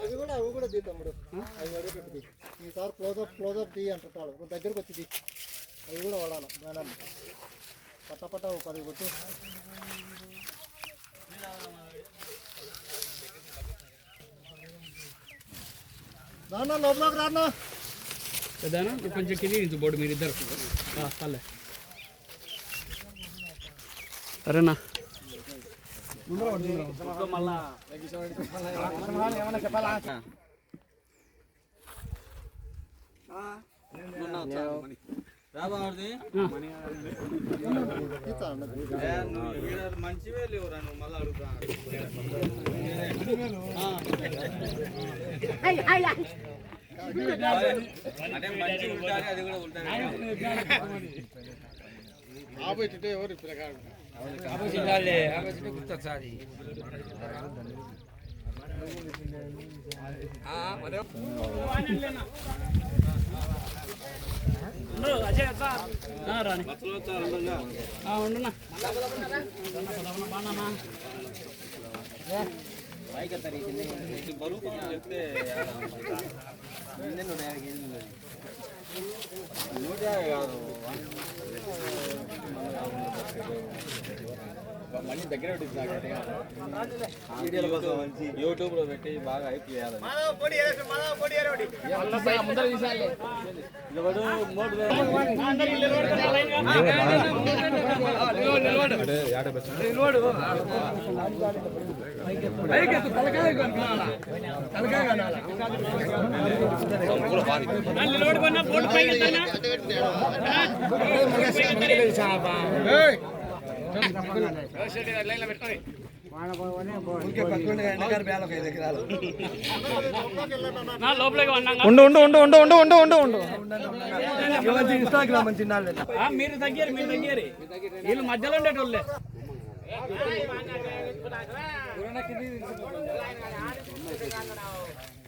అవి కూడా అవి కూడా తీ తమ్ముడు అవి అడుగుతుంది ఈసారి క్లోజప్ క్లోజప్ తీ అంటుంటాడు దగ్గరకు వచ్చి తీ అవి కూడా వాడాలి. మేడం పట్ట పట్ట పది కొట్టు. రానా లోపలికి రానా పెద్దనా? నువ్వు కొంచెం కింది బోర్డు మీరు ఇద్దరు. పల్లె. సరేనా லாభం అవుతుంది మంచివే లేవురా నువ్వు మళ్ళీ అడుగుతా అంటే మంచి ఉంటానే అది కూడా ఉంటానే ఆపోజిట్ ఎవరు పిల్లకాడు ఆపోజిట్ వాళ్ళే ఆపోజిట్ గుర్తొచ్చు అది ఆ మన ఉండు అజయ్ అక్క రాని ఉండున్నా బాగున్నామా బరువు చెప్తే నూట కాదు మళ్ళీ దగ్గర వీడియోల కోసం మంచి యూట్యూబ్లో పెట్టి బాగా హైప్ చేయాలి ఎవడు ఉండు ఉండు ఉండు ఉండు ఉండు ఉండు ఉండు ఉండు. ఆ, మీరు తగ్గారు మీరు తగ్గారు. వీళ్ళు మధ్యలో ఉండేటోళ్ళే.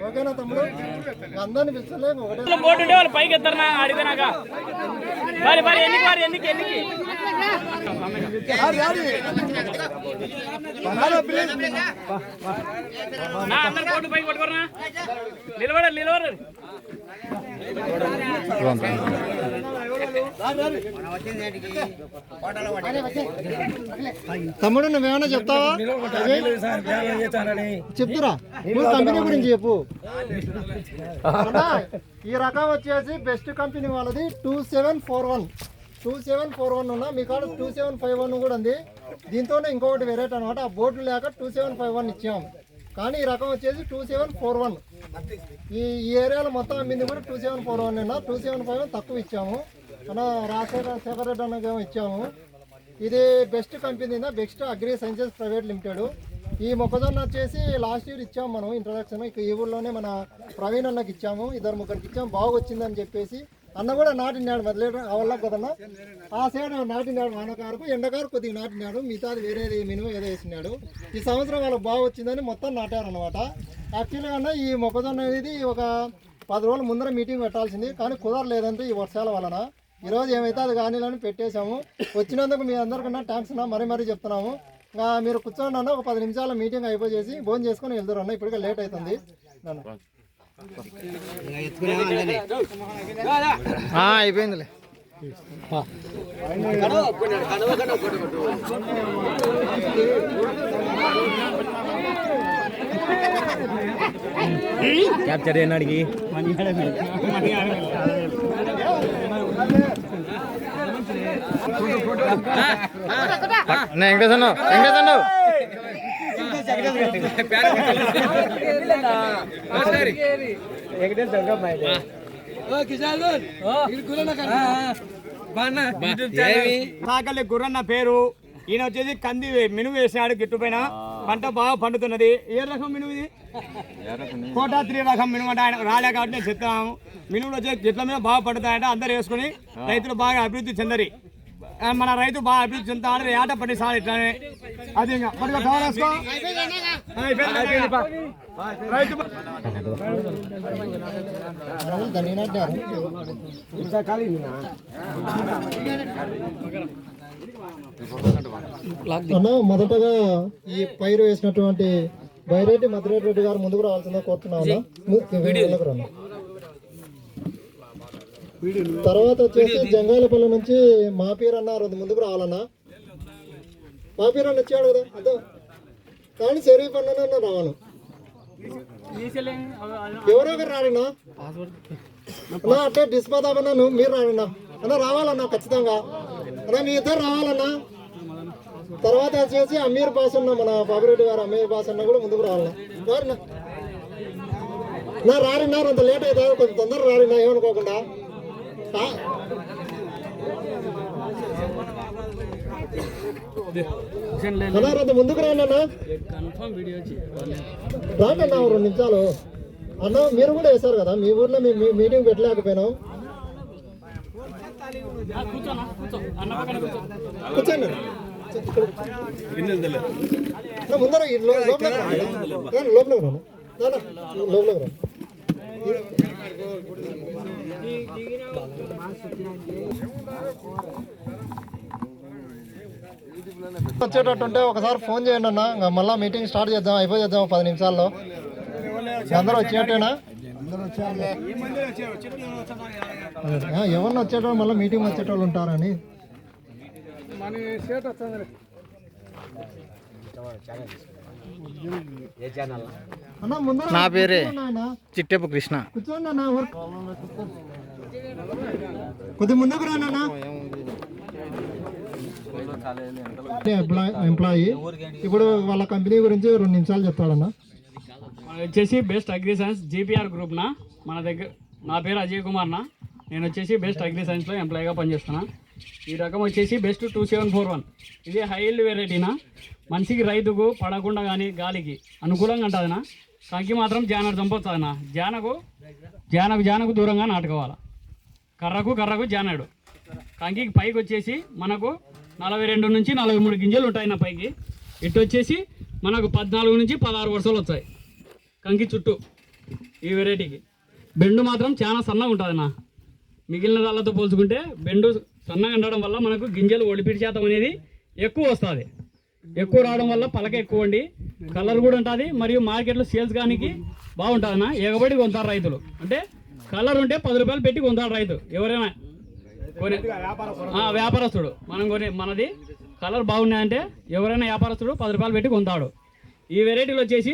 ఓకేనా తమ్ముడు? అందరిని పిలిచలేము బోర్డు ఉంటే వాళ్ళు పైకి ఎత్తారు అడిగితే నాక వారి వారి ఎన్నికి వారి ఎన్నికి అందరు బోర్డు పైకి పట్టుకోరా. నిలబడారు నిలబడారు వచ్చింది తమ్ముడు నువ్వేమన్నా చెప్తావా? చెప్తురా. నువ్వు కంపెనీ గురించి చెప్పు. ఈ రకం వచ్చేసి బెస్ట్ కంపెనీ వాళ్ళది two seven four one two seven four one ఉన్నా మీ కాడ టూ సెవెన్ ఫైవ్ వన్ కూడా ఉంది. దీంతోనే ఇంకొకటి వెరైటీ అనమాట ఆ బోర్డు లేక టూ సెవెన్ ఫైవ్ వన్ ఇచ్చాం. కానీ ఈ రకం వచ్చేసి టూ సెవెన్ ఫోర్ వన్ ఈ ఏరియాలో మొత్తం అమ్మింది కూడా టూ సెవెన్ ఫోర్ వన్ అయినా టూ సెవెన్ ఫైవ్ వన్ తక్కువ ఇచ్చాము. అన్న రాజశేఖర శేఖర్ రెడ్డి అన్నకేమో ఇచ్చాము. ఇది best company best agri sciences private limited. ఈ మొక్కజొన్న వచ్చేసి లాస్ట్ ఇయర్ ఇచ్చాము మనం ఇంట్రడక్షన్ ఇక ఈ ఊర్లోనే మన ప్రవీణ్ అన్నకి ఇచ్చాము. ఇద్దరు ముగ్గురికి ఇచ్చాము బాగా వచ్చిందని చెప్పేసి అన్న కూడా నాటినాడు వదిలేడు అవల్ల కదన్నా? ఆ సైడ్ నాటినాడు వానకారుకు ఎండకారు కొద్దిగా నాటినాడు మిగతాది వేరేది మినిమం ఏదో వేసినాడు. ఈ సంవత్సరం వాళ్ళకి బాగా వచ్చిందని మొత్తం నాటారనమాట యాక్చువల్గా అన్న ఈ మొక్కజొన్న అనేది ఒక పది రోజుల ముందర మీటింగ్ పెట్టాల్సింది కానీ కుదరలేదంటే ఈ వర్షాల వలన. ఈరోజు ఏమైతే అది కానీలని పెట్టేశాము. వచ్చినందుకు మీ అందరికన్నా థ్యాంక్స్ అన్న మరీ మరీ చెప్తున్నాము. ఇంకా మీరు కూర్చోండి అన్న ఒక పది నిమిషాల మీటింగ్ అయిపోయేసి భోజనం చేసుకొని వెళ్తారు అన్న ఇప్పటికే లేట్ అవుతుంది అయిపోయిందిలే. క్యాప్చర్ చేయడానికి సాకల్లి గుర్రన్న పేరు. ఈయన వచ్చేసి కంది మినుము వేసినాడు గిట్టు పైన. పంట బాగా పండుతున్నది. ఏ రకం మినుము ఇది? కోటాత్రి రకం మినుము అంటే ఆయన రాలే కాబట్టి నేను చెప్తాను మినుములు వచ్చే గిట్ల మీద బాగా పండుతాయంటే. అందరు వేసుకుని రైతులు బాగా అభివృద్ధి చెందరి. మన రైతు బాగా అభివృద్ధి చెందుతాడు ఏట పండి సార్ ఇట్లానే. అది ఇంకా. పట్టుకో, కవర్ వేసుకో. అన్న మొదటగా ఈ పైరు వేసినటువంటి బైరెడ్డి మధురెడ్డి రెడ్డి గారు ముందుకు రావాల్సిందో కోరుతున్నాను అన్న. ము- వెళ్ళకు రా అన్న. తర్వాత వచ్చేసి జంగాలపల్లి నుంచి మాపీర్ అన్న రెండు ముందుకు రావాలన్నా. మాపీర్ అన్న వచ్చాడు కదా అదో. కానీ షరీఫ్ అన్న రావాను ఎవరో ఒకరు రాడినా అన్నా అంటే డిస్పాదాబ్ అన్న నువ్వు మీరు రాడినా అన్న రావాలన్నా ఖచ్చితంగా. అన్న మీ ఇద్దరు రావాలన్నా. తర్వాత వచ్చేసి అమీర్ బాస్ అన్న మన బాబురెడ్డి గారు అమీర్ బాస్ అన్న కూడా ముందుకు రావాలన్నా. రారినా నా రారినా అంత లేట్ అవుతుంది కొంచెం తొందరగా రారినా ఏమనుకోకుండా. కా- అన్నా రంత ముందుకు రాండి అన్న రాండి నిమిషాలు. అన్న మీరు కూడా వేశారు కదా? మీ ఊర్లో మీ మీటింగ్ పెట్టలేకపోయినాం. కూర్చోండి. అన్న, ముందర ఈ లో- లోపలికి వచ్చేటట్టుంటే ఒకసారి ఫోన్ చేయండి అన్న. ఇంకా మళ్ళీ మీటింగ్ స్టార్ట్ చేద్దాం అయిపోయి చేద్దాం పది నిమిషాల్లో. అందరూ వచ్చేటేనా ఎవరిని వచ్చేటోళ్ళు మళ్ళీ మీటింగ్ వచ్చేటోళ్ళు ఉంటారని. అన్న నా పేరే. కూర్చోండి ఆయన. చిట్టెపు కృష్ణ. కొద్ది ముందుకు రానన్నా ఎంప్లాయ్ ఎంప్లాయీ ఇప్పుడు వాళ్ళ కంపెనీ గురించి రెండు నిమిషాలు చెప్తాడన్నా. వచ్చేసి best agri science GPR group నా. మన దగ్గర నా పేరు అజయ్ కుమార్ నా. నేను వచ్చేసి బెస్ట్ అగ్రి సైన్స్లో ఎంప్లాయీగా పనిచేస్తున్నా. ఈ రకం వచ్చేసి best two seven four one. ఇది హైల్డ్ వెరైటీనా మనిషికి రైతుకు పడకుండా కానీ గాలికి అనుకూలంగా ఉంటుందినా? కంకి మాత్రం జానకు చంపొచ్చాదనా? జానకు జానకు జానకు దూరంగా నాటుకోవాలి? కర్రకు కర్రకు జానాడు. కంకికి పైకి వచ్చేసి మనకు నలభై రెండు నుంచి నలభై మూడు గింజలు ఉంటాయి నా పైకి. ఇటు వచ్చేసి మనకు పద్నాలుగు నుంచి పదహారు వరుసలు వస్తాయి. కంకి చుట్టూ ఈ వెరైటీకి బెండు మాత్రం చాలా సన్నగా ఉంటుంది నా మిగిలిన దాళ్ళతో పోల్చుకుంటే బెండు సన్నగా ఉండడం వల్ల మనకు గింజలు ఒడిపిడి శాతం అనేది ఎక్కువ వస్తుంది. ఎక్కువ రావడం వల్ల పలక ఎక్కువ ఉండి కలర్ కూడా ఉంటుంది మరియు మార్కెట్లో సేల్స్ కానీ బాగుంటుంది అన్న ఎగబడి కొంటారు రైతులు. అంటే కలర్ ఉంటే పది రూపాయలు పెట్టి కొంటాడు రైతు. ఎవరైనా కొనే వ్యాపారస్తుడు. మనం కొనే మనది కలర్ బాగున్నాయంటే ఎవరైనా వ్యాపారస్తుడు పది రూపాయలు పెట్టి కొంటాడు ఈ వెరైటీలు వచ్చేసి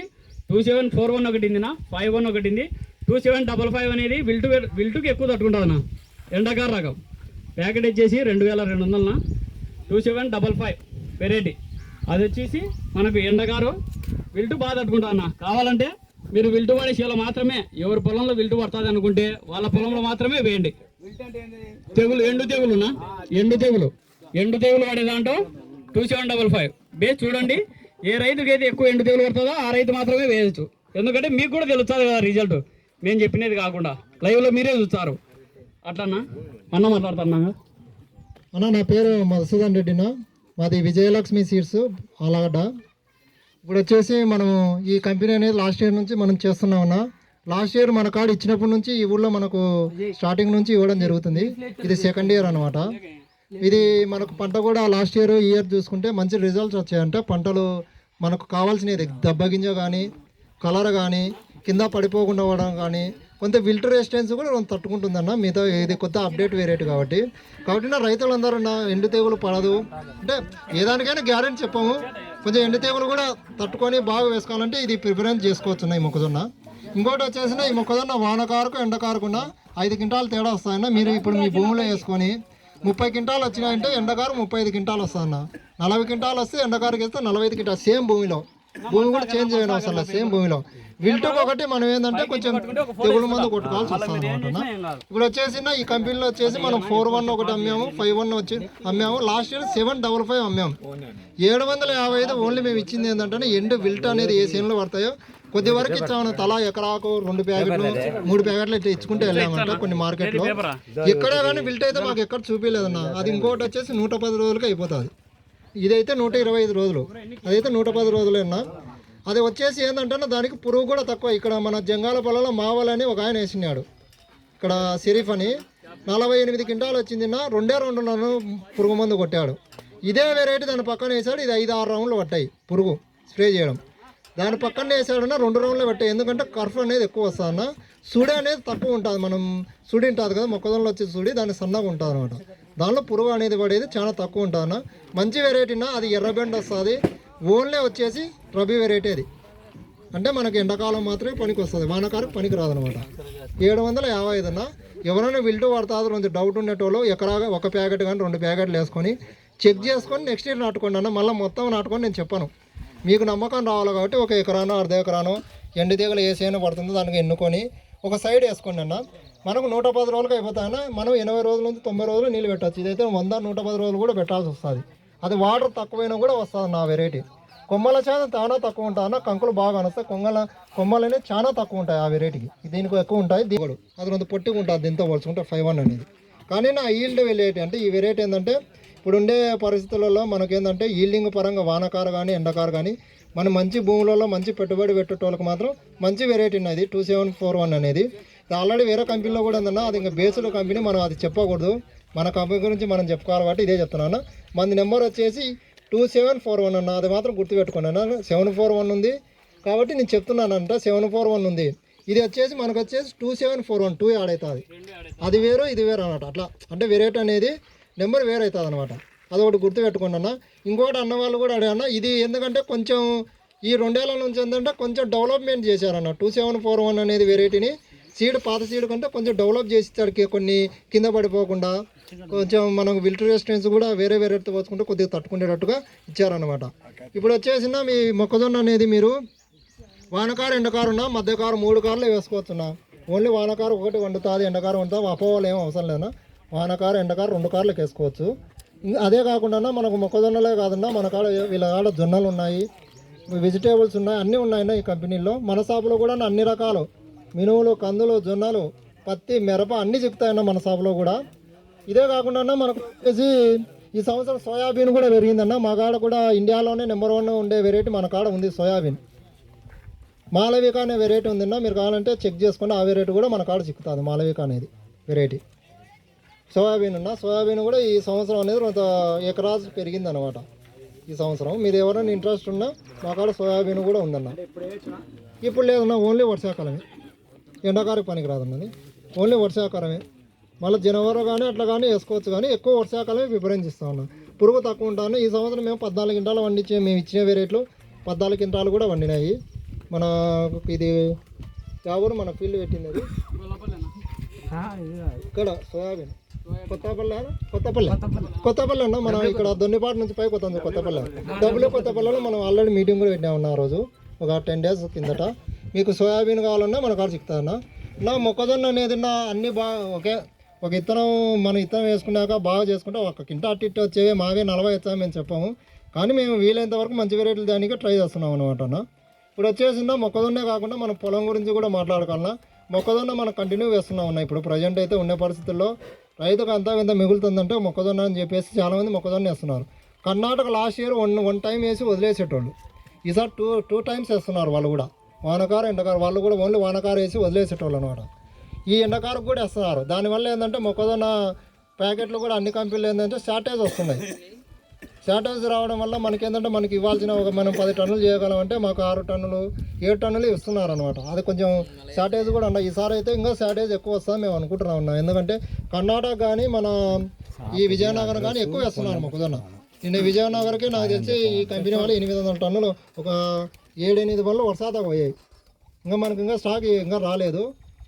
టూ సెవెన్ ఫోర్ వన్ ఒకటి ఇందినా ఫైవ్ వన్ ఒకటి ఉంది. టూ సెవెన్ డబల్ ఫైవ్ అనేది విల్టు విల్టుకి ఎక్కువ తట్టుకుంటుందన్నా. ఎండాకార రకం. ప్యాకెట్ వచ్చేసి రెండు వేల రెండు వందలనా? Two seven double five variety అది వచ్చేసి మనకు ఎండగారు విల్టు బాగా తట్టుకుంటా అన్న. కావాలంటే మీరు విల్టు పడే శీల మాత్రమే ఎవరి పొలంలో విల్టు పడుతుంది అనుకుంటే వాళ్ళ పొలంలో మాత్రమే వేయండి. తెగులు ఎండు తెగులునా? ఎండు తెగులు. ఎండు తెగులు పడే దాంట్లో two seven double five base చూడండి ఏ రైతుకి అయితే ఎక్కువ ఎండు తెగులు పడుతుందో ఆ రైతు మాత్రమే వేయచ్చు. ఎందుకంటే మీకు కూడా తెలుస్తుంది కదా రిజల్ట్. మేము చెప్పినది కాకుండా. లైవ్లో మీరే చూస్తారు. అట్లన్నా అన్న మాట్లాడుతున్నా అన్న నా పేరు మధుసూదన్ రెడ్డినా. మాది విజయలక్ష్మి సీడ్స్ ఆలగడ్డ. ఇప్పుడు వచ్చేసి మనం ఈ కంపెనీ అనేది లాస్ట్ ఇయర్ నుంచి మనం చేస్తున్నామన్నా లాస్ట్ ఇయర్ మన కార్డు ఇచ్చినప్పటి నుంచి ఈ ఊళ్ళో మనకు స్టార్టింగ్ నుంచి ఇవ్వడం జరుగుతుంది. ఇది సెకండ్ ఇయర్ అనమాట ఇది మనకు పంట కూడా లాస్ట్ ఇయర్ ఈ ఇయర్ చూసుకుంటే మంచి రిజల్ట్స్ వచ్చాయంటే. పంటలు మనకు కావాల్సినది దెబ్బ గింజ కానీ కలర్ కానీ కింద పడిపోకుండా అవ్వడం కానీ కొంత విల్టర్ రెసిస్టెన్స్ కూడా తట్టుకుంటుంది తట్టుకుంటుందన్న. మిగతా ఇది కొత్త అప్డేట్ వేరేట్ కాబట్టి. కాబట్టి నా రైతులందరూ నా ఎండు తెగులు పడదు. అంటే ఏ దానికైనా గ్యారెంటీ చెప్పాము. కొంచెం ఎండు తెగులు కూడా తట్టుకొని బాగా వేసుకోవాలంటే ఇది ప్రిఫరెన్స్ చేసుకోవచ్చు ఈ మొక్కజొన్న. ఇంకోటి వచ్చేసిన ఈ మొక్కజొన్న వానకారకు ఎండకారుకున్న ఐదు క్వింటాలు తేడా వస్తాయన్న. మీరు ఇప్పుడు మీ భూమిలో వేసుకొని ముప్పై క్వింటాలు వచ్చినాయంటే ఎండకారు ముప్పై ఐదు క్వింటాలు వస్తాయన్న. నలభై క్వింటాలు వస్తే ఎండకారుకి వేస్తే నలభై ఐదు క్వింటాలు. సేమ్ భూమిలో. భూమి కూడా చేంజ్ చేయడం అవసరం లేదు. సేమ్ భూమిలో విల్టుకు ఒకటి మనం ఏంటంటే కొంచెం తెగులు మందు కొట్టుకోవాల్సి వస్తుంది అనమాట. ఇప్పుడు వచ్చేసి ఈ కంపెనీలో వచ్చేసి మనం ఫోర్ వన్ ఒకటి అమ్మాము ఫైవ్ వన్ వచ్చి అమ్మాము. Last year seven double five అమ్మాము. ఏడు వందల యాభై ఐదు ఓన్లీ మేము ఇచ్చింది ఏంటంటే ఎండు విల్ట్ అనేది ఏ సీన్లో పడతాయో కొద్ది వరకు ఇచ్చాము తలా ఎకరాకు రెండు ప్యాకెట్లు మూడు ప్యాకెట్లు ఇట్లా ఇచ్చుకుంటే వెళ్ళామంట కొన్ని మార్కెట్లో ఎక్కడే కానీ విల్ట్ అయితే మాకు ఎక్కడ చూపించలేదన్న. అది ఇంకోటి వచ్చేసి నూట పది రోజులకి అయిపోతుంది. ఇదైతే నూట ఇరవై ఐదు రోజులు. అదైతే నూట పది రోజులు అన్న. అది వచ్చేసి ఏంటంటే దానికి పురుగు కూడా తక్కువ. ఇక్కడ మన జంగాల పొలంలో మావలని ఒక ఆయన వేసినాడు. ఇక్కడ సిరీఫ్ అని. నలభై ఎనిమిది క్వింటాలు వచ్చిందిన్న రెండే రెండు నన్ను పురుగు మందు కొట్టాడు. ఇదే వెరైటీ దాని పక్కన వేసాడు. ఇది ఐదు ఆరు రౌండ్లు పట్టాయి పురుగు స్ప్రే చేయడం. దాని పక్కన వేసాడన్నా రెండు రౌండ్లు పెట్టాయి ఎందుకంటే కర్ఫ్ అనేది ఎక్కువ వస్తుందన్న సుడి అనేది తక్కువ ఉంటుంది మనం సుడి ఉంటుంది కదా మొక్కజొన్నలో వచ్చే సుడి దాని సన్నగా ఉంటుంది అనమాట దానిలో పురుగు అనేది పడేది చాలా తక్కువ ఉంటాను మంచి వెరైటీనా అది ఎర్రబెండ వస్తుంది. ఓన్లీ వచ్చేసి రబీ వెరైటీ అది. అంటే మనకి ఎండాకాలం మాత్రమే పనికి వస్తుంది వానకాలం పనికి రాదనమాట ఏడు వందల యాభై ఐదు అన్న. ఎవరైనా విల్టు పడుతుందో కొంచెం డౌట్ ఉండేటోళ్ళు ఎకరాగా ఒక ప్యాకెట్ కానీ రెండు ప్యాకెట్లు వేసుకొని చెక్ చేసుకొని నెక్స్ట్ ఇయర్ నాటుకోండి అన్న. మళ్ళీ మొత్తం నాటుకొని నేను చెప్పాను. మీకు నమ్మకం రావాలి కాబట్టి ఒక ఎకరానో అర్ధ ఎకరానో ఎండు తీగలు ఏసైనా పడుతుందో దానికి ఎన్నుకొని ఒక సైడ్ వేసుకోండి అన్న. మనకు నూట పది రోజులకి అయిపోతాయన్నా మనం ఎనభై రోజుల నుంచి తొంభై రోజులు నీళ్ళు పెట్టచ్చు. ఇదైతే వంద నూట పది రోజులు కూడా పెట్టాల్సి వస్తుంది. అది వాటర్ తక్కువైనా కూడా వస్తుంది నా వెరైటీ కొమ్మల శాతం చాలా తక్కువ ఉంటాయన్న కంకులు బాగా వస్తాయి కొమ్మల కొమ్మలు చాలా తక్కువ ఉంటాయి ఆ వెరైటీకి దీనికి ఎక్కువ ఉంటాయి. దిగుడు అది కొంత పొట్టిగా ఉంటుంది. దీంతో పోల్చుకుంటే ఫైవ్ వన్ అనేది. కానీ నా ఈల్డ్ వెరైటీ అంటే ఈ వెరైటీ ఏంటంటే ఇప్పుడు ఉండే పరిస్థితులలో మనకేంటంటే ఈల్డింగ్ పరంగా వానకారు కానీ ఎండకారు కానీ మన మంచి భూములలో మంచి పెట్టుబడి పెట్టేటోళ్ళకి మాత్రం మంచి వెరైటీ ఉన్నది. టూ సెవెన్ ఫోర్ వన్ అనేది. ఆల్రెడీ వేరే కంపెనీలో కూడా ఉందన్న అది ఇంకా బేస్డ్ కంపెనీ మనం అది చెప్పకూడదు. మన కంపెనీ గురించి మనం చెప్పుకోవాలి కాబట్టి ఇదే చెప్తున్నాను మన నెంబర్ వచ్చేసి టూ సెవెన్ ఫోర్ వన్ అన్న అది మాత్రం గుర్తుపెట్టుకున్నాను సెవెన్ ఫోర్ వన్ ఉంది కాబట్టి నేను చెప్తున్నానంట సెవెన్ ఫోర్ వన్ ఉంది. ఇది వచ్చేసి మనకు వచ్చేసి two seven four one two add అవుతుంది. అది వేరు ఇది వేరు అనమాట అట్లా అంటే వెరైటీ అనేది నెంబర్ వేరు అవుతుంది అనమాట అదొకటి గుర్తుపెట్టుకోండి అన్న ఇంకోటి అన్న వాళ్ళు కూడా అడిగాన ఇది ఎందుకంటే కొంచెం ఈ రెండేళ్ళ నుంచి ఏంటంటే కొంచెం డెవలప్మెంట్ చేశారన్న. టూ సెవెన్ ఫోర్ వన్ అనేది వెరైటీని సీడ్ పాత సీడ్ కంటే కొంచెం డెవలప్ చేసి కొన్ని కింద పడిపోకుండా. కొంచెం మనం విల్టర్ రెసిస్టెన్స్ కూడా వేరే వేరేతో పోసుకుంటే కొద్దిగా తట్టుకునేటట్టుగా ఇచ్చారనమాట ఇప్పుడు వచ్చేసిన మీ మొక్కజొన్న అనేది మీరు? వానకారు ఎండకారు ఉన్నా మధ్యకారు మూడు కార్లు వేసుకోవచ్చున్నా. ఓన్లీ వానకారు ఒకటి వండుతుంది ఎండకారు వండుతా అపోవాలు ఏం అవసరం లేదన్నా. వానకారు ఎండకారు రెండు కార్లకు వేసుకోవచ్చు. అదే కాకుండా మనకు మొక్కజొన్నలే కాదన్నా మన కాడ వీళ్ళ కాడ జొన్నలు ఉన్నాయి. వెజిటేబుల్స్ ఉన్నాయి అన్నీ ఉన్నాయన్న ఈ కంపెనీలో. మన షాపులో కూడా అన్ని రకాలు. మినుములు కందులు జొన్నలు పత్తి మిరప అన్నీ చిక్కుతాయన్న మన షాపులో కూడా. ఇదే కాకుండా మనకు వచ్చేసి ఈ సంవత్సరం సోయాబీన్ కూడా పెరిగిందన్న. మా కాడ కూడా ఇండియాలోనే నెంబర్ వన్ ఉండే వెరైటీ మన కాడ ఉంది సోయాబీన్. మాలవిక అనే వెరైటీ ఉందన్న. మీరు కావాలంటే చెక్ చేసుకుంటే ఆ వెరైటీ కూడా మన కాడ చిక్కుతుంది మాలవిక అనేది వెరైటీ. సోయాబీన్ ఉన్న సోయాబీన్ కూడా ఈ సంవత్సరం అనేది కొంత ఎకరాస్ పెరిగింది అనమాట ఈ సంవత్సరం మీరు ఎవరైనా ఇంట్రెస్ట్ ఉన్నా మా కాడ సోయాబీన్ కూడా ఉందన్న. ఇప్పుడు లేదన్న ఓన్లీ వర్షాకాలమే. ఎండాకాలం పనికి రాదన్నది ఓన్లీ వర్షాకాలమే. మళ్ళీ జనవరి కానీ అట్లా కానీ వేసుకోవచ్చు కానీ ఎక్కువ వర్షాకాలమే ఇస్తా ఉన్నాం పురుగు తక్కువ ఉంటాను ఈ సంవత్సరం మేము పద్నాలుగు క్వింటాలు వండించే మేము ఇచ్చిన వెరైటీలు పద్నాలుగు క్వింటాలు కూడా వండినాయి. మన ఇది ఎవరు మన ఫీల్డ్ పెట్టింది అది. ఇక్కడ సోయాబీన్. కొత్తపల్లె కొత్తపల్లె. కొత్తపల్లె అన్న మనం ఇక్కడ దొన్నిపాటి నుంచి పైకి వస్తుంది కొత్తపల్లె. డబ్బులు కొత్తపల్లెలో మనం ఆల్రెడీ మీటింగ్ కూడా పెట్టామన్న ఆ రోజు. ఒక టెన్ డేస్ కిందట. మీకు సోయాబీన్ కావాలన్నా మన కాడ చిక్కుతుందన్న నా మొక్కజొన్న అనేది నా అన్ని బాగా ఒకే ఒక ఇత్తనం మన ఇత్తనం వేసుకున్నాక బాగా చేసుకుంటే ఒక కింట అట్టి ఇట్టి వచ్చేవి మావే నలభై వచ్చాయి మేము చెప్పాము. కానీ మేము వీలైనంత వరకు మంచి వెరైటీలు దానికి ట్రై చేస్తున్నాం అనమాట అన్న. ఇప్పుడు వచ్చేసిందా మొక్కజొన్నే కాకుండా మన పొలం గురించి కూడా మాట్లాడుకోవాలన్నా. మొక్కజొన్న మనం కంటిన్యూ వేస్తున్నాం అన్న. ఇప్పుడు ప్రజెంట్ అయితే ఉండే పరిస్థితుల్లో రైతుకు అంతా ఇంత మిగులుతుందంటే మొక్కజొన్న అని చెప్పేసి చాలామంది మొక్కజొన్న వేస్తున్నారు. Karnataka last year one one time వేసి వదిలేసేటోళ్ళు. ఈసారి టూ టూ టైమ్స్ వేస్తున్నారు వాళ్ళు కూడా. వానకారు ఎండకారు వాళ్ళు కూడా ఓన్లీ వానకారు వేసి వదిలేసేటోళ్ళు అనమాట ఈ ఎండకారు కూడా వేస్తున్నారు. దానివల్ల ఏంటంటే మొక్కజొన్న ప్యాకెట్లు కూడా అన్ని కంపెనీలు ఏంటంటే షార్టేజ్ వస్తున్నాయి. శానిటైజర్ రావడం వల్ల మనకి ఏంటంటే మనకి ఇవ్వాల్సిన ఒక మనం పది టన్నులు చేయగలం అంటే మాకు ఆరు టన్నులు ఏడు టన్నులు ఇస్తున్నారు అనమాట అది కొంచెం శానిటైజ్ కూడా ఉన్నాయి ఈసారి అయితే ఇంకా శానిటైజ్ ఎక్కువ వస్తుందని మేము అనుకుంటున్నాం ఉన్నాం ఎందుకంటే కర్ణాటక కానీ మన ఈ విజయనగరం కానీ ఎక్కువ వేస్తున్నారు మొక్కజొన్న నిన్న విజయనగర్కి నాకు తెలిసి ఈ కంపెనీ వాళ్ళు ఎనిమిది వందల టన్నులు ఒక ఏడెనిమిది పనులు వర్షాతకు పోయాయి. ఇంకా మనకి ఇంకా స్టాక్ ఇంకా రాలేదు.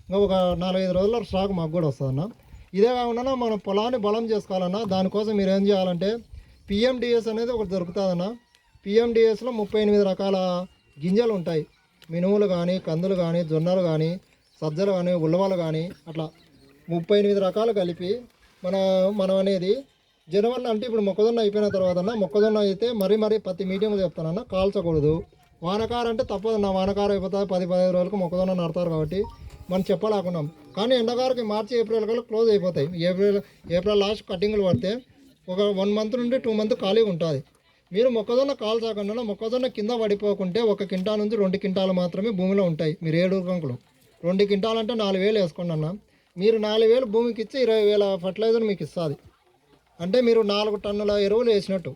ఇంకా ఒక నాలుగైదు రోజుల్లో స్టాక్ మాకు కూడా వస్తుందన్న. ఇదే కాకుండా మనం పొలాన్ని బలం చేసుకోవాలన్నా దానికోసం మీరు ఏం చేయాలంటే పిఎండిఎస్ అనేది ఒకటి దొరుకుతుందన్న. పిఎండిఎస్లో ముప్పై ఎనిమిది రకాల గింజలు ఉంటాయి. మినుములు కానీ కందులు కానీ జొన్నలు కానీ సజ్జలు కానీ ఉల్లవాలు కానీ అట్లా ముప్పై ఎనిమిది రకాలు కలిపి మన మనం అనేది జనవరి అంటే ఇప్పుడు మొక్కజొన్న అయిపోయిన తర్వాత మొక్కజొన్న అయితే మరీ మరీ ప్రతి మీడియంలో చెప్తానన్న కాల్చకూడదు. వానకారం అంటే తప్పదన్న. వానకారం అయిపోతుంది పది పదిహేను రోజులకు మొక్కజొన్న నడతారు కాబట్టి మనం చెప్పలేకున్నాం. కానీ ఎండకారుకి మార్చి ఏప్రిల్ కల్లా క్లోజ్ అయిపోతాయి. ఏప్రిల్ ఏప్రిల్ లాస్ట్ కటింగ్లు పడితే ఒక వన్ మంత్ నుండి టూ మంత్ ఖాళీగా ఉంటుంది. మీరు మొక్కజొన్న కాల్చకుండా మొక్కజొన్న కింద పడిపోకుంటే ఒక కింటా నుంచి రెండు కింటాలు మాత్రమే భూమిలో ఉంటాయి మీరు ఏడు కంకులు. రెండు కింటాలు అంటే నాలుగు వేలు వేసుకోండి అన్న. మీరు నాలుగు వేలు భూమికి ఇచ్చి ఇరవై వేల ఫర్టిలైజర్ మీకు ఇస్తుంది అంటే మీరు నాలుగు టన్నుల ఎరువులు వేసినట్టు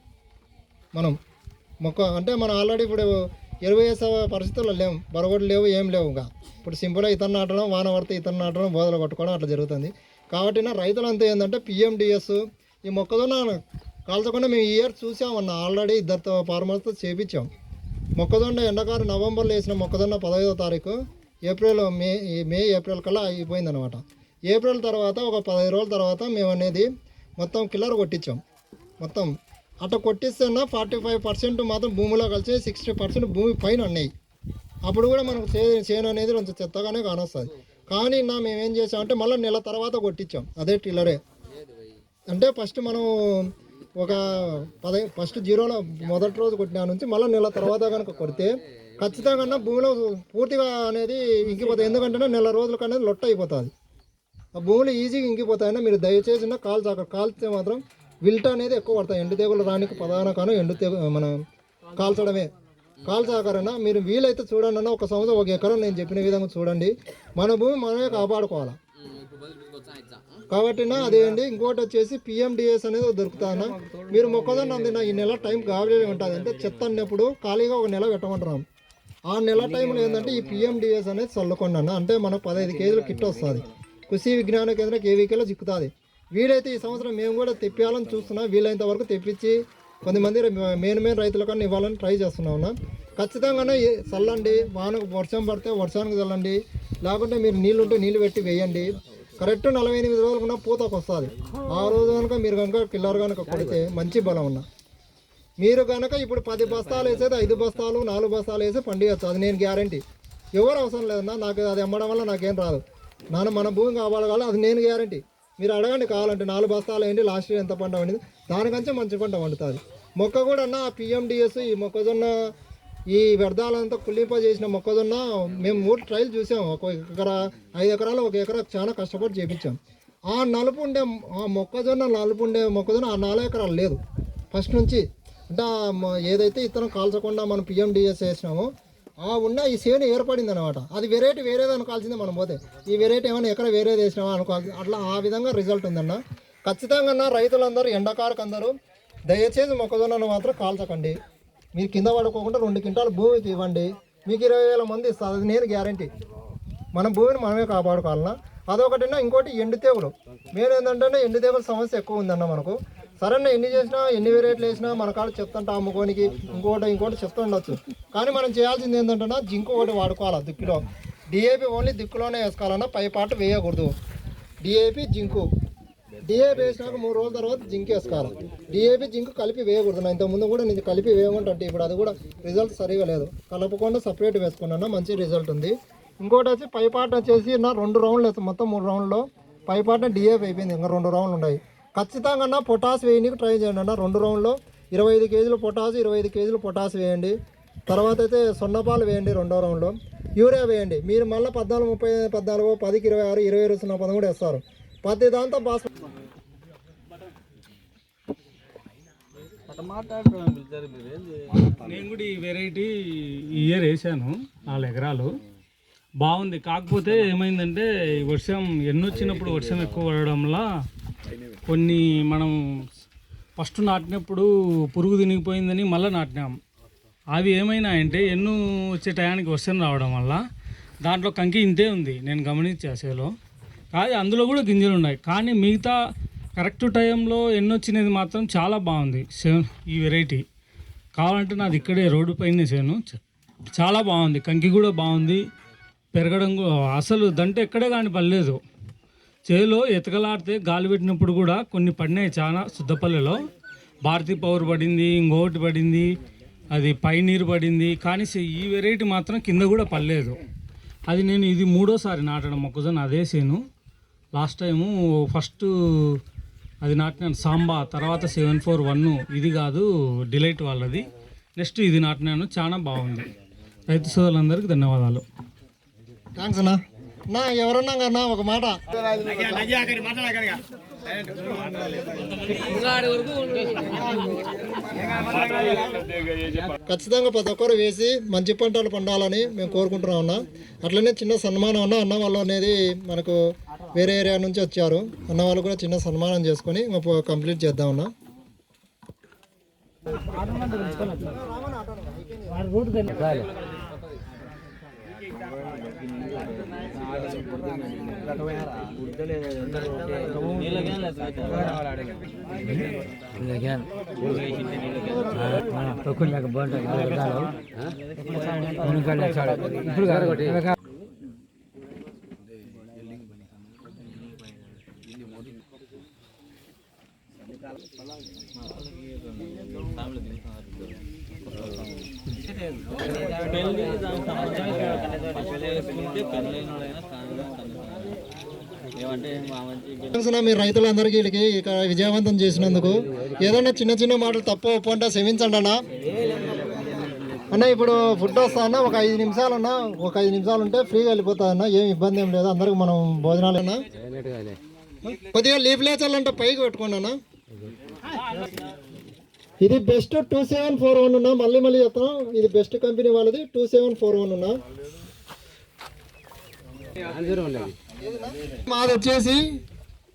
మనం. మొక్క అంటే మనం ఆల్రెడీ ఇప్పుడు ఎరువు వేసే పరిస్థితుల్లో లేవు బరగొడ్లు లేవు ఏం లేవు ఇంకా. ఇప్పుడు సింపుల్గా ఇతను నాటడం వాన పడితే ఇతను నాటడం బోదలు కొట్టుకోవడం అట్లా జరుగుతుంది. కాబట్టి నా రైతులంతా ఏంటంటే పిఎండిఎస్ ఈ మొక్కజొన్న కాల్చకుండా మేము ఈ ఇయర్ చూసామన్న. ఆల్రెడీ ఇద్దరితో ఫార్మర్స్తో చేపించాం. మొక్కజొన్న ఎండాకాలం నవంబర్లో వేసిన మొక్కజొన్న పదహైదో తారీఖు ఏప్రిల్ మే మే ఏప్రిల్ కల్లా అయిపోయిందనమాట ఏప్రిల్ తర్వాత ఒక పదహైదు రోజుల తర్వాత మేము అనేది మొత్తం కిల్లర్ కొట్టించాం. మొత్తం. అట్లా కొట్టిస్తేనా ఫార్టీ ఫైవ్ పర్సెంట్ మాత్రం భూమిలో కలిసి సిక్స్టీ పర్సెంట్ భూమి పైన ఉన్నాయి. అప్పుడు కూడా మనకు చే చేను అనేది కొంచెం చెత్తగానే కానొస్తుంది. కానీ నా మేము ఏం చేసామంటే మళ్ళీ నెల తర్వాత కొట్టించాం. అదే టిల్లరే. అంటే ఫస్ట్ మనం ఒక పద ఫస్ట్ జీరోలో మొదటి రోజు కొట్టిన నుంచి మళ్ళీ నెల తర్వాత కనుక కొడితే ఖచ్చితంగా భూమిలో పూర్తిగా అనేది ఇంకిపోతుంది ఎందుకంటే నెల రోజులకు అనేది లొట్ట అయిపోతుంది. ఆ భూములు ఈజీగా ఇంకిపోతాయన్నా మీరు దయచేసి కాల్చాక కాల్చి అక్కడ కాల్చితే మాత్రం విల్ట అనేది ఎక్కువ పడతాయి. ఎండు తెగులు రానికి ప్రధాన కాను ఎండు తెగు మన కాల్చడమే. కాల్చాకరన్నా మీరు వీలైతే చూడండి అన్న ఒక సంవత్సరం ఒక ఎకరం నేను చెప్పిన విధంగా చూడండి. మన భూమి మనమే కాపాడుకోవాలి. కాబట్టి నా అదేంటి? ఇంకోటి వచ్చేసి పిఎండిఎస్ అనేది దొరుకుతానా మీరు మొక్కజొన్న అందిన ఈ నెల టైం కావాలి ఉంటుంది. అంటే చెత్త అన్నప్పుడు ఖాళీగా ఒక నెల పెట్టమంటున్నాం ఆ నెల టైంలో ఏంటంటే ఈ పిఎండిఎస్ అనేది చల్లుకోండి అన్న. అంటే మనకు పదహైదు కేజీలు కిట్ వస్తుంది. కృషి విజ్ఞాన కేంద్రం కేవీకేలో చిక్కుతుంది. వీలైతే ఈ సంవత్సరం మేము కూడా తెప్పించాలని చూస్తున్నాం. వీలైనంత వరకు తెప్పించి కొంతమంది మెయిన్ మెయిన్ రైతులకన్నా ఇవ్వాలని ట్రై చేస్తున్నాం అన్న. ఖచ్చితంగానే చల్లండి. వానకు వర్షం పడితే వర్షానికి చల్లండి. లేకుంటే మీరు నీళ్ళు ఉంటే నీళ్ళు పెట్టి వేయండి. కరెక్ట్ నలభై ఎనిమిది రోజులు కూడా పూతకు వస్తుంది. ఆ రోజు కనుక మీరు కనుక కిల్లర్ కనుక కొడితే మంచి బలం ఉన్న. మీరు కనుక ఇప్పుడు పది బస్తాలు వేసేది ఐదు బస్తాలు నాలుగు బస్తాలు వేసి పండియచ్చు. అది నేను గ్యారంటీ. ఎవరు అవసరం లేదన్నా నాకు అది అమ్మడం వల్ల నాకేం రాదు. నాన్న మన భూమి కావాలి కావాలి అది నేను గ్యారంటీ. మీరు అడగండి కావాలంటే నాలుగు బస్తాలు ఏంటి లాస్ట్ ఇయర్ ఎంత పంట పండింది. దానికంటే మంచి పంట పండుతుంది. మొక్క కూడా అన్న పిఎండిఎస్ ఈ మొక్కజొన్న ఈ వ్యర్థాలంతా కుళ్ళింపజేసిన మొక్కజొన్న మేము మూడు ట్రైల్ చూసాం. ఒక ఎకర ఐదు ఎకరాలు ఒక ఎకరా చాలా కష్టపడి చేపించాం. ఆ నలుపు ఉండే ఆ మొక్కజొన్న నలుపు ఉండే మొక్కజొన్న ఆ నాలుగు ఎకరాలు లేదు. ఫస్ట్ నుంచి అంటే ఏదైతే ఇతను కాల్చకుండా మనం పిఎండిఎస్ వేసినామో ఆ ఉన్న ఈ సేను ఏర్పడింది అనమాట అది వెరైటీ వేరేది అనుకోవాల్సిందే మనం పోతే. ఈ వెరైటీ ఏమైనా ఎక్కడ వేరేది వేసినామా అనుకోవాలి అట్లా ఆ విధంగా రిజల్ట్ ఉందన్న. ఖచ్చితంగా రైతులందరూ ఎండాకాలకు అందరూ దయచేసి మొక్కజొన్నను మాత్రం కాల్చకండి. మీరు కింద పడుకోకుండా రెండు క్వింటాలు భూమికి ఇవ్వండి. మీకు ఇరవై వేల మంది ఇస్తుంది అది నేను గ్యారంటీ. మన భూమిని మనమే కాపాడుకోవాలన్నా అదొకటినా ఇంకోటి ఎండు తెగులు. మెయిన్ ఏంటంటే ఎండు తేగుల సమస్య ఎక్కువ ఉందన్న మనకు. సరైన ఎన్ని చేసినా ఎన్ని వెరైట్లు వేసినా మన కాడ చెప్తుంటా అమ్ముకోనికి ఇంకోటి ఇంకోటి చెప్తుండొచ్చు కానీ మనం చేయాల్సింది ఏంటంటే జింక్ ఒకటి వాడుకోవాలి దిక్కులో. డిఏపి ఓన్లీ దిక్కులోనే వేసుకోవాలన్నా పై పాట వేయకూడదు. DAP zinc. డిఏపి వేసినాక మూడు రోజుల తర్వాత జింక్ వేసుకోవాలి. డిఏపి జింక్ కలిపి వేయకూడదు. నా ఇంత ముందు కూడా నేను కలిపి వేయమంటే ఇప్పుడు అది కూడా రిజల్ట్ సరిగా లేదు. కలపకుండా సపరేట్ వేసుకున్నాను మంచి రిజల్ట్ ఉంది. ఇంకోటి వచ్చి పైపాటన వచ్చేసి నా రెండు రౌండ్లు వేస్తాం. మొత్తం మూడు రౌండ్లో పైపాటన డిఏపి అయిపోయింది. ఇంకా రెండు రౌండ్లు ఉన్నాయి. ఖచ్చితంగా అన్న పొటాస్ వేయడానికి ట్రై చేయండి అన్న. రెండు రౌండ్లో ఇరవై ఐదు కేజీలు పొటాస్ ఇరవై ఐదు కేజీలు పొటాస్ వేయండి. తర్వాత అయితే సొన్నపాలు వేయండి రెండో రౌండ్లో యూరియా వేయండి. మీరు మళ్ళీ పద్నాలుగు ముప్పై పద్నాలుగు పదికి ఇరవై ఆరు ఇరవై ఇరవై సున్నా పదమూడు వేస్తారు. ప్రతి దాంతో బాస్ నేను కూడా ఈ వెరైటీ ఈ ఇయర్ వేసాను నాలుగు ఎకరాలు. బాగుంది. కాకపోతే ఏమైందంటే ఈ వర్షం ఎన్నొచ్చినప్పుడు వర్షం ఎక్కువ పడడంలా కొన్ని మనం ఫస్ట్ నాటినప్పుడు పురుగు తినిగిపోయిందని మళ్ళీ నాటినాం. అవి ఏమైనా అంటే ఎన్ను వచ్చే టయానికి వర్షం రావడం వల్ల దాంట్లో కంకి ఇంతే ఉంది. నేను గమనించా సేలో. కాదు అందులో కూడా గింజలు ఉన్నాయి. కానీ మిగతా కరెక్ట్ టైంలో ఎన్ని వచ్చినది మాత్రం చాలా బాగుంది. సెవెన్ ఈ వెరైటీ. కావాలంటే నాది ఇక్కడే రోడ్డు పైన చేను చ- చాలా బాగుంది. కంకి కూడా బాగుంది. పెరగడం అసలు దంట ఎక్కడే కానీ పడలేదు చేలో ఎతకలాడితే గాలి పెట్టినప్పుడు కూడా కొన్ని పడినాయి చాలా శుద్ధపల్లెలో భారతీ పవర్ పడింది ఇంకొకటి పడింది అది పైనీరు పడింది. కానీ ఈ వెరైటీ మాత్రం కింద కూడా పడలేదు. అది నేను ఇది మూడోసారి నాటడం మొక్కజొన్న అదే సేను. లాస్ట్ టైము ఫస్ట్ అది నాటినాను సాంబా తర్వాత సెవెన్ ఫోర్ వన్ ఇది కాదు డిలైట్ వాళ్ళది. నెక్స్ట్ ఇది నాటినాను చాలా బాగుంది. రైతు సోదరులందరికీ ధన్యవాదాలు. థ్యాంక్స్ అన్నా. నా ఎవరన్నా అన్నా ఒక మాట. ఖచ్చితంగా ప్రతి ఒక్కరు వేసి మంచి పంటలు పండాలని మేము కోరుకుంటున్నాం అన్న అట్లనే చిన్న సన్మానం అన్న అన్న వాళ్ళు అనేది మనకు వేరే ఏరియా నుంచి వచ్చారు అన్న వాళ్ళు కూడా చిన్న సన్మానం చేసుకొని కంప్లీట్ చేద్దాం అన్న థ్యాంక్స్ వీళ్ళకి ఇక విజయవంతం చేసినందుకు ఏదన్నా చిన్న చిన్న మాటలు తప్పు ఒప్పు అంటే క్షమించండి అన్న. అన్న ఇప్పుడు ఫుడ్ వస్తా అన్న ఒక ఐదు నిమిషాలు అన్న ఒక ఐదు నిమిషాలు ఉంటే ఫ్రీగా వెళ్ళిపోతా అన్న ఏం ఇబ్బంది ఏం లేదు అందరికి మనం భోజనాలు అన్న. కొద్దిగా లీఫ్ లేచాలంటే పైకి పెట్టుకోండి అన్న. ఇది best two seven four one ఉన్నా మళ్ళీ మళ్ళీ చెప్తాను ఇది బెస్ట్ కంపెనీ వాళ్ళది టూ సెవెన్ ఫోర్ వన్ ఉన్నా. మాది వచ్చేసి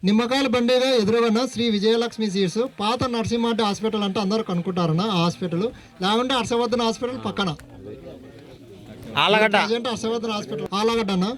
నిమ్మకాయల బండిగా ఎదురుగన్న శ్రీ విజయలక్ష్మి సీడ్స్ పాత నరసింహారెడ్డి హాస్పిటల్ అంటే అందరూ కనుక్కుంటారన్న ఆ హాస్పిటల్. లేకుంటే హర్షవర్ధన్ హాస్పిటల్ పక్కన. హర్షవర్ధన్ హాస్పిటల్. ఆలగడ్డ అన్న.